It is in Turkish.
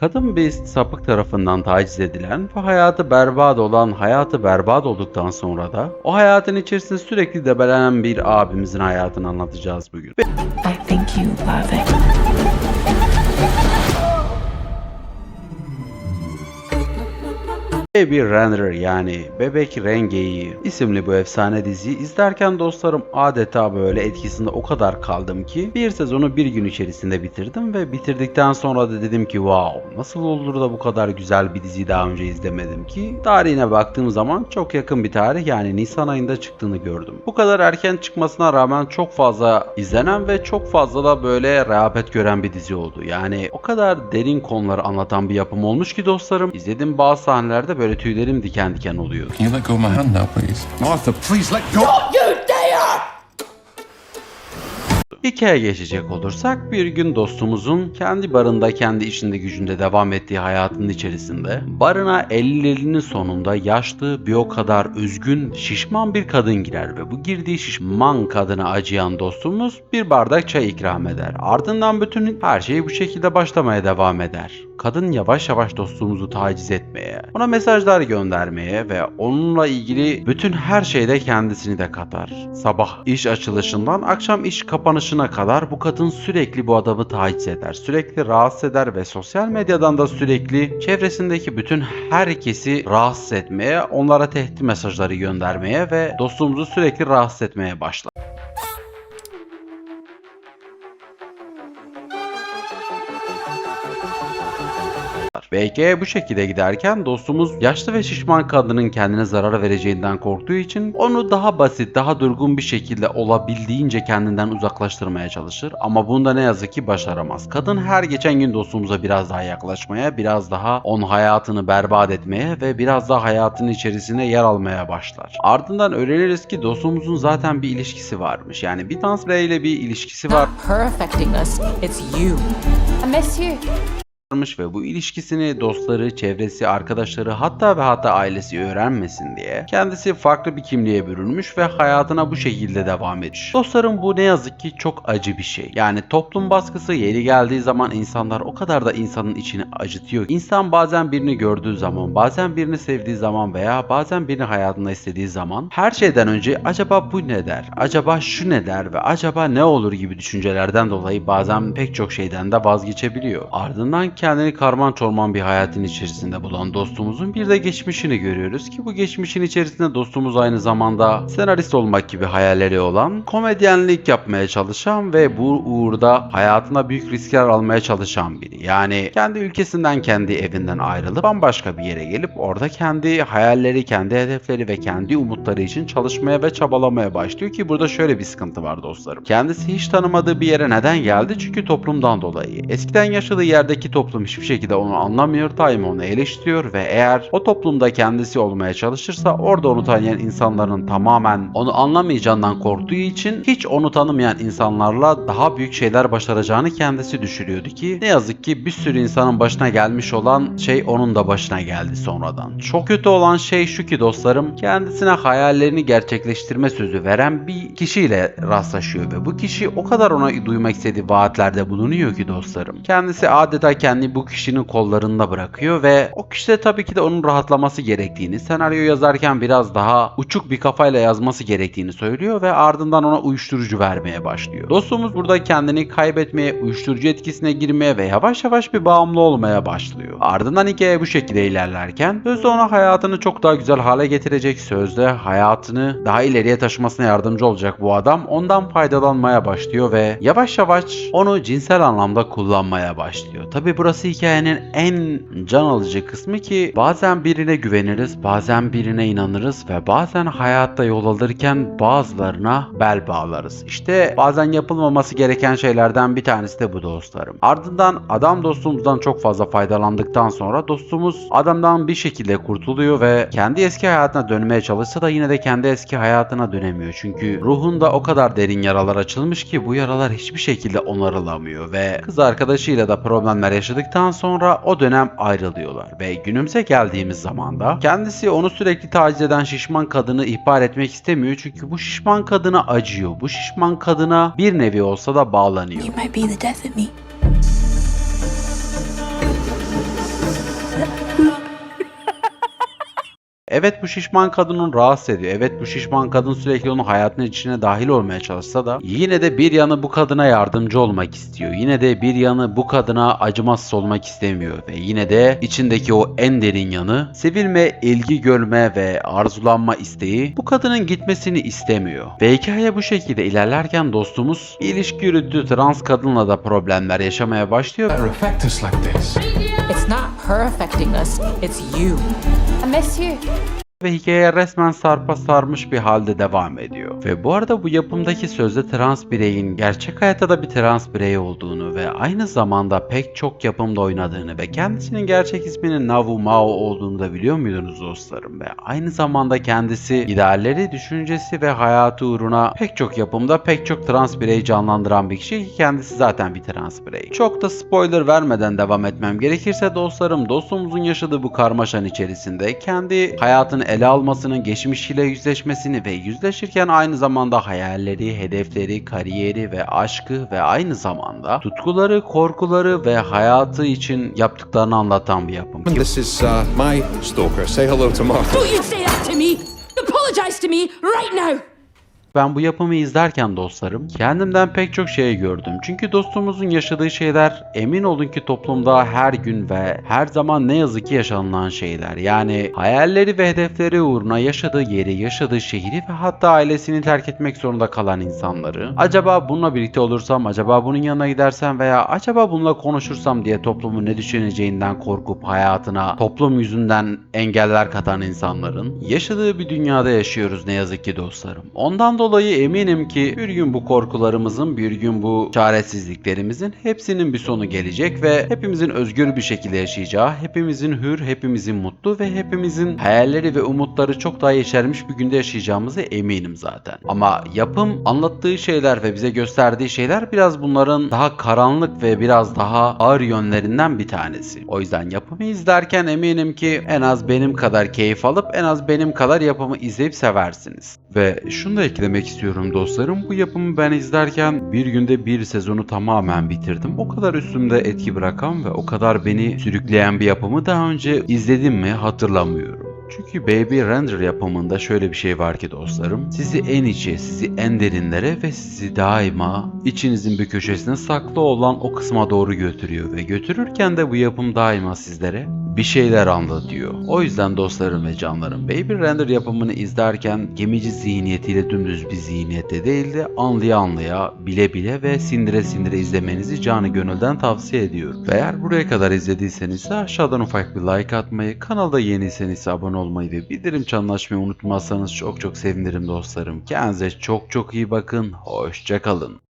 Kadın bir sapık tarafından taciz edilen ve hayatı berbat olan, hayatı berbat olduktan sonra da o hayatın içerisinde sürekli debelenen bir abimizin hayatını anlatacağız bugün. I think you love it. Baby Runner yani Bebek Rengeyi isimli bu efsane diziyi izlerken dostlarım adeta böyle etkisinde o kadar kaldım ki bir sezonu bir gün içerisinde bitirdim ve bitirdikten sonra da dedim ki wow nasıl olur da bu kadar güzel bir diziyi daha önce izlemedim ki tarihine baktığım zaman çok yakın bir tarih yani Nisan ayında çıktığını gördüm. Bu kadar erken çıkmasına rağmen çok fazla izlenen ve çok fazla da böyle rehabet gören bir dizi oldu. Yani o kadar derin konuları anlatan bir yapım olmuş ki dostlarım izlediğim bazı sahnelerde böyle tüylerim diken diken oluyor. Can you let go of my hand now, please? Martha, please let go. Hikayeye geçecek olursak bir gün dostumuzun kendi barında kendi işinde gücünde devam ettiği hayatının içerisinde barına 50'lerinin sonunda yaşlı bir o kadar üzgün şişman bir kadın girer ve bu girdiği şişman kadına acıyan dostumuz bir bardak çay ikram eder. Ardından bütün her şey bu şekilde başlamaya devam eder. Kadın yavaş yavaş dostumuzu taciz etmeye, ona mesajlar göndermeye ve onunla ilgili bütün her şeyde kendisini de katar. Sabah iş açılışından akşam iş kapanışına kadar bu kadın sürekli bu adamı taciz eder. Sürekli rahatsız eder ve sosyal medyadan da sürekli çevresindeki bütün herkesi rahatsız etmeye, onlara tehdit mesajları göndermeye ve dostumuzu sürekli rahatsız etmeye başlar. Belki bu şekilde giderken dostumuz yaşlı ve şişman kadının kendine zarar vereceğinden korktuğu için onu daha basit, daha durgun bir şekilde olabildiğince kendinden uzaklaştırmaya çalışır ama bunda ne yazık ki başaramaz. Kadın her geçen gün dostumuza biraz daha yaklaşmaya, biraz daha onun hayatını berbat etmeye ve biraz daha hayatının içerisine yer almaya başlar. Ardından öğreniriz ki dostumuzun zaten bir ilişkisi varmış. Yani bir dans ile bir ilişkisi var. Her affecting us, it's you. I miss you. Varmış ve bu ilişkisini dostları, çevresi, arkadaşları hatta ve hatta ailesi öğrenmesin diye kendisi farklı bir kimliğe bürünmüş ve hayatına bu şekilde devam etmiş. Dostlarım bu ne yazık ki çok acı bir şey. Yani toplum baskısı yeri geldiği zaman insanlar o kadar da insanın içini acıtıyor. İnsan bazen birini gördüğü zaman, bazen birini sevdiği zaman veya bazen birini hayatında istediği zaman her şeyden önce acaba bu ne der, acaba şu ne der ve acaba ne olur gibi düşüncelerden dolayı bazen pek çok şeyden de vazgeçebiliyor. Ardından kendini karman çorman bir hayatın içerisinde bulan dostumuzun bir de geçmişini görüyoruz ki bu geçmişin içerisinde dostumuz aynı zamanda senarist olmak gibi hayalleri olan, komedyenlik yapmaya çalışan ve bu uğurda hayatına büyük riskler almaya çalışan biri. Yani kendi ülkesinden, kendi evinden ayrılıp bambaşka bir yere gelip orada kendi hayalleri, kendi hedefleri ve kendi umutları için çalışmaya ve çabalamaya başlıyor ki burada şöyle bir sıkıntı var dostlarım. Kendisi hiç tanımadığı bir yere neden geldi? Çünkü toplumdan dolayı. Eskiden yaşadığı yerdeki toplum hiçbir şekilde onu anlamıyor, daima onu eleştiriyor ve eğer o toplumda kendisi olmaya çalışırsa orada onu tanıyan insanların tamamen onu anlamayacağından korktuğu için hiç onu tanımayan insanlarla daha büyük şeyler başaracağını kendisi düşünüyordu ki ne yazık ki bir sürü insanın başına gelmiş olan şey onun da başına geldi sonradan. Çok kötü olan şey şu ki dostlarım kendisine hayallerini gerçekleştirme sözü veren bir kişiyle rastlaşıyor ve bu kişi o kadar ona duymak istediği vaatlerde bulunuyor ki dostlarım. Kendisi adeta kendi bu kişinin kollarında bırakıyor ve o kişi de tabii ki de onun rahatlaması gerektiğini, senaryo yazarken biraz daha uçuk bir kafayla yazması gerektiğini söylüyor ve ardından ona uyuşturucu vermeye başlıyor. Dostumuz burada kendini kaybetmeye, uyuşturucu etkisine girmeye ve yavaş yavaş bir bağımlı olmaya başlıyor. Ardından hikaye bu şekilde ilerlerken sözde ona hayatını çok daha güzel hale getirecek, sözde hayatını daha ileriye taşımasına yardımcı olacak bu adam ondan faydalanmaya başlıyor ve yavaş yavaş onu cinsel anlamda kullanmaya başlıyor. Tabi burası hikayenin en can alıcı kısmı ki bazen birine güveniriz, bazen birine inanırız ve bazen hayatta yol alırken bazılarına bel bağlarız. İşte bazen yapılmaması gereken şeylerden bir tanesi de bu dostlarım. Ardından adam dostumuzdan çok fazla faydalandıktan sonra dostumuz adamdan bir şekilde kurtuluyor ve kendi eski hayatına dönmeye çalışsa da yine de kendi eski hayatına dönemiyor. Çünkü ruhunda o kadar derin yaralar açılmış ki bu yaralar hiçbir şekilde onarılamıyor ve kız arkadaşıyla da problemler yaşadıktan sonra o dönem ayrılıyorlar ve günümüze geldiğimiz zaman da kendisi onu sürekli taciz eden şişman kadını ihbar etmek istemiyor çünkü bu şişman kadına acıyor. Bu şişman kadına bir nevi olsa da bağlanıyor. You might be the death of me. Evet bu şişman kadın onu rahatsız ediyor. Evet bu şişman kadın sürekli onun hayatının içine dahil olmaya çalışsa da yine de bir yanı bu kadına yardımcı olmak istiyor. Yine de bir yanı bu kadına acımasız olmak istemiyor ve yine de içindeki o en derin yanı sevilme, ilgi görme ve arzulanma isteği bu kadının gitmesini istemiyor. Ve hikaye bu şekilde ilerlerken dostumuz ilişki yürüttüğü trans kadınla da problemler yaşamaya başlıyor. It's not her affecting us, it's you. I miss you. Ve hikaye resmen sarpa sarmış bir halde devam ediyor. Ve bu arada bu yapımdaki sözde trans bireyin gerçek hayatta da bir trans birey olduğunu ve aynı zamanda pek çok yapımda oynadığını ve kendisinin gerçek isminin Navu Mao olduğunu da biliyor muydunuz dostlarım? Ve aynı zamanda kendisi idealleri, düşüncesi ve hayatı uğruna pek çok yapımda pek çok trans bireyi canlandıran bir kişi ki kendisi zaten bir trans birey. Çok da spoiler vermeden devam etmem gerekirse dostlarım dostumuzun yaşadığı bu karmaşanın içerisinde kendi hayatını ele almasının, geçmişiyle yüzleşmesini ve yüzleşirken aynı zamanda hayalleri, hedefleri, kariyeri ve aşkı ve aynı zamanda tutkuları, korkuları ve hayatı için yaptıklarını anlatan bir yapım. This is uh, my stalker. Say hello to Mark. Don't you say that to me! Apologize to me right now! Ben bu yapımı izlerken dostlarım kendimden pek çok şey gördüm. Çünkü dostumuzun yaşadığı şeyler emin olun ki toplumda her gün ve her zaman ne yazık ki yaşanılan şeyler. Yani hayalleri ve hedefleri uğruna yaşadığı yeri, yaşadığı şehri ve hatta ailesini terk etmek zorunda kalan insanları. Acaba bununla birlikte olursam, acaba bunun yanına gidersem veya acaba bununla konuşursam diye toplumun ne düşüneceğinden korkup hayatına toplum yüzünden engeller katan insanların yaşadığı bir dünyada yaşıyoruz ne yazık ki dostlarım. Ondan dolayı eminim ki bir gün bu korkularımızın, bir gün bu çaresizliklerimizin hepsinin bir sonu gelecek ve hepimizin özgür bir şekilde yaşayacağı, hepimizin hür, hepimizin mutlu ve hepimizin hayalleri ve umutları çok daha yeşermiş bir günde yaşayacağımızı eminim zaten. Ama yapım anlattığı şeyler ve bize gösterdiği şeyler biraz bunların daha karanlık ve biraz daha ağır yönlerinden bir tanesi. O yüzden yapımı izlerken eminim ki en az benim kadar keyif alıp en az benim kadar yapımı izleyip seversiniz. Ve şunu da eklemek istiyorum dostlarım. Bu yapımı ben izlerken bir günde bir sezonu tamamen bitirdim. O kadar üstümde etki bırakan ve o kadar beni sürükleyen bir yapımı daha önce izledim mi hatırlamıyorum. Çünkü Baby Render yapımında şöyle bir şey var ki dostlarım. Sizi en içe, sizi en derinlere ve sizi daima içinizin bir köşesine saklı olan o kısma doğru götürüyor. Ve götürürken de bu yapım daima sizlere bir şeyler anlatıyor. O yüzden dostlarım ve canlarım Baby Render yapımını izlerken gemici zihniyetiyle dümdüz bir zihniyette değil de anlaya anlaya, bile bile ve sindire sindire izlemenizi canı gönülden tavsiye ediyorum. Ve eğer buraya kadar izlediyseniz de aşağıdan ufak bir like atmayı, kanalda yeniyseniz abone olmayı ve bildirim çanını açmayı unutmazsanız çok çok sevinirim dostlarım. Kendinize çok çok iyi bakın. Hoşçakalın.